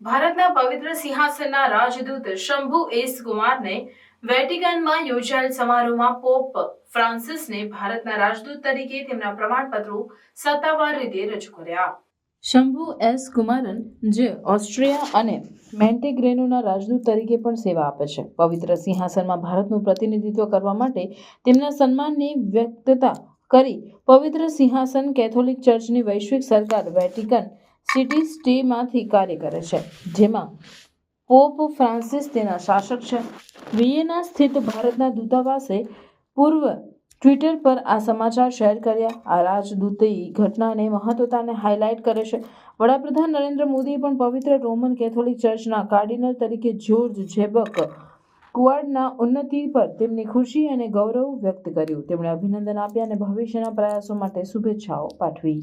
ભારતના પવિત્ર સિંહાસનના રાજદૂત શંભુ એસ કુમારને વેટિકનમાં યોજાયેલ સમારોહમાં પોપ ફ્રાન્સિસને ભારતના રાજદૂત તરીકે તેમના પ્રમાણપત્રો સત્તાવાર રીતે રજૂ કર્યા. શંભુ એસ કુમારન, જે ઓસ્ટ્રિયા અને મેન્ટેગ્રેનોના રાજદૂત તરીકે પણ સેવા આપે છે. પવિત્ર સિંહાસનમાં ભારતનું પ્રતિનિધિત્વ કરવા માટે તેમના સન્માનની વ્યક્તતા કરી પવિત્ર સિંહાસન કેથોલિક ચર્ચની વૈશ્વિક સરકાર વેટિકન સિટી સ્ટેમાંથી કાર્ય કરે છે, જેમાં પોપ ફ્રાન્સિસ તેના શાસક છે. વિયેના સ્થિત ભારતના દૂતાવાસે પૂર્વ ટ્વિટર પર આ સમાચાર શેર કર્યા. આ રાજદૂતે ઘટનાને મહત્વતાને હાઇલાઇટ કરે છે. વડાપ્રધાન નરેન્દ્ર મોદીએ પણ પવિત્ર રોમન કેથોલિક ચર્ચના કાર્ડિનલ તરીકે જ્યોર્જ જેબક કુવાડના ઉન્નતિ પર તેમની ખુશી અને ગૌરવ વ્યક્ત કર્યું. તેમણે અભિનંદન આપ્યા અને ભવિષ્યના પ્રયાસો માટે શુભેચ્છાઓ પાઠવી.